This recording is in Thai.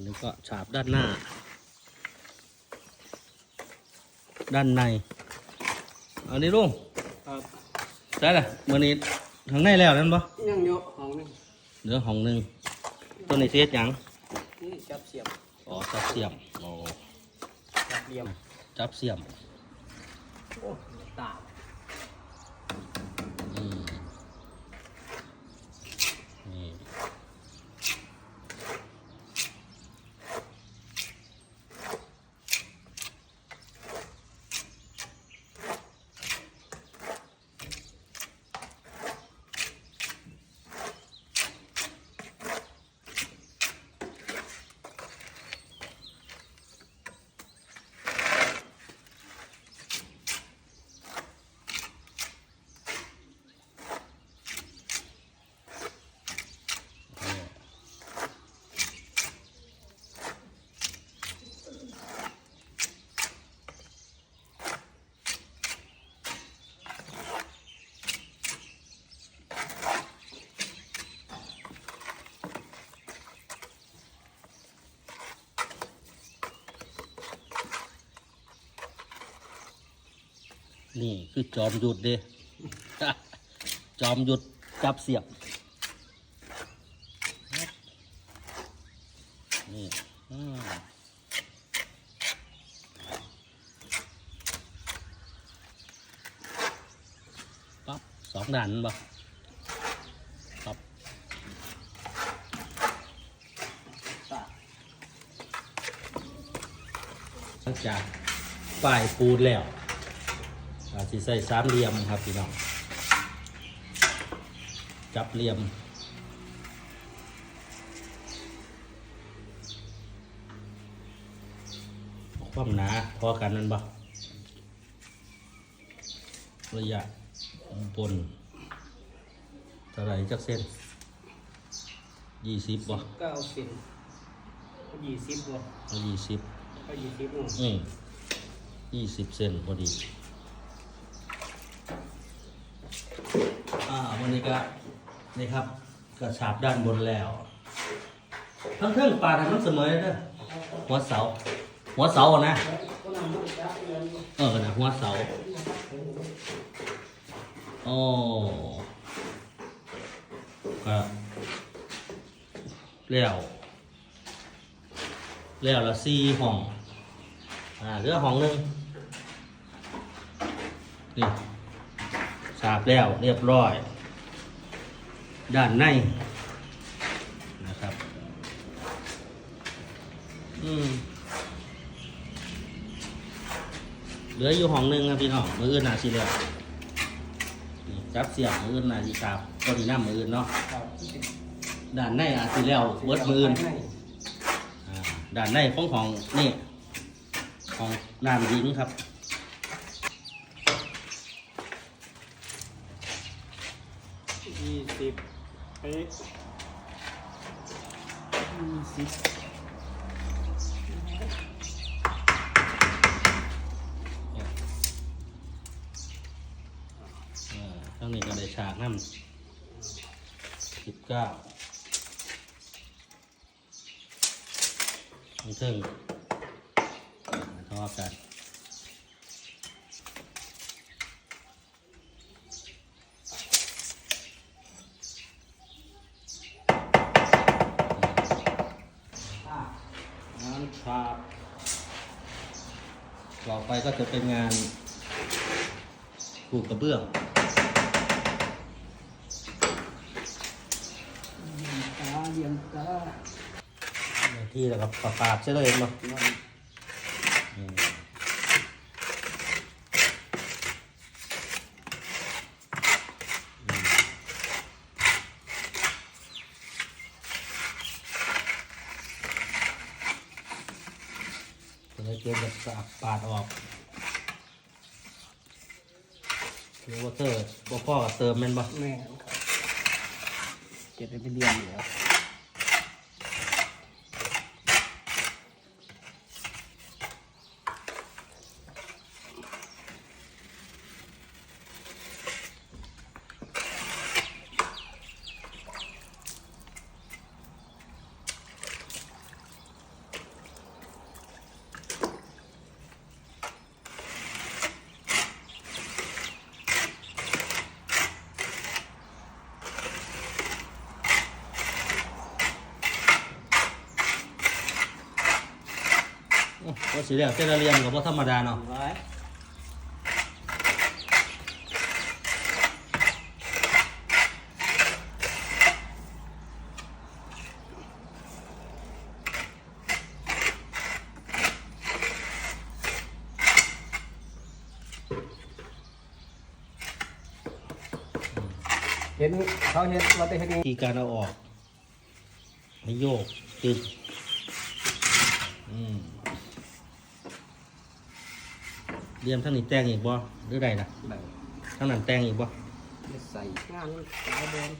อนนี้ก็ฉาบด้านหน้า ด้านใน อันนี้ลุงครับได้ละมื่อนี้ทางในแล้วนั่นปะยังเยอะห้องหนึงเหลือห้องหนึ่งตัวนี้เสียหยังนี่จับเสียบอ๋อจับเสียมโอ้จับเหลี่ยมจับเสียมโอ้ตา อืมนี่ นี่คือจอมหยุดเด้จอมหยุดจับเสียบ นี่อืมปั๊บสองด่านบ่ปั๊บหลังจากป้ายปูนแล้ว อาจจะใส่สามเหลี่ยมครับพี่น้อง จับเหลี่ยม ความหนาพอกันนั่นบ่ระยะบนเท่าไหรจักเส้นยี่สิบบ่เก้าเซนก็ยี่สิบบ่ยี่สิบก็ยี่สิบอืมอืมยี่สิบเซนพอดี อ่าวันนี้ก็นี่ครับกระฉาบด้านบนแล้ว ทั้งเทิงปลาทำมันเสมอเลยเด้อหัวเสา หัวเสาอะนะเออนะหัวเสาโอ้ก็แล้วแล้วละสี่ห้อง อ่าเหลือห้องหนึ่งนี่ สาบแล้วเรียบร้อย ด้านในนะครับ อืมเหลืออยู่ห้องหนึ่งครับพี่น้องมืออื่นน่าสิแล้วนี่จับเสียบมืออื่นน่าสิครับก็ดีน้ำมืออื่นเนาะครับด้านในอาจสิแล้วเวิร์ดมืออื่นอ่าด้านในของของนี่ของน้ำยิงครับ ยี่สิบเป๊ะยี่สิบทั้งนี้ก็ได้ฉากน้ำสิบเก้าทั้งเทิงทอกัน งานฉาบต่อไปก็จะเป็นงานปลูกกระเบื้องตาเหลี่ยมตาที่แล้วก็ปาปาดใช่เลยเน จะได้เกินจะสะปาดออกหรือว่าเตอร์บ่พ่อเติมแม่นบ่แม่นครับเก็บไปเป็นเดือนอยู่แล้ว ก็สีแล้วเส้นละเรียมกับว่าธรรมดาเนาะไว้เห็นเขาเห็นว่าจะเห็นไงวิธีการเอาออกให้โยกตึกอืม เรียมทั้งนี้แต่งอีกบ่หรือใดนะแบบทั้งนั้นแต่งอีกบ่ ใส่งานสายบอล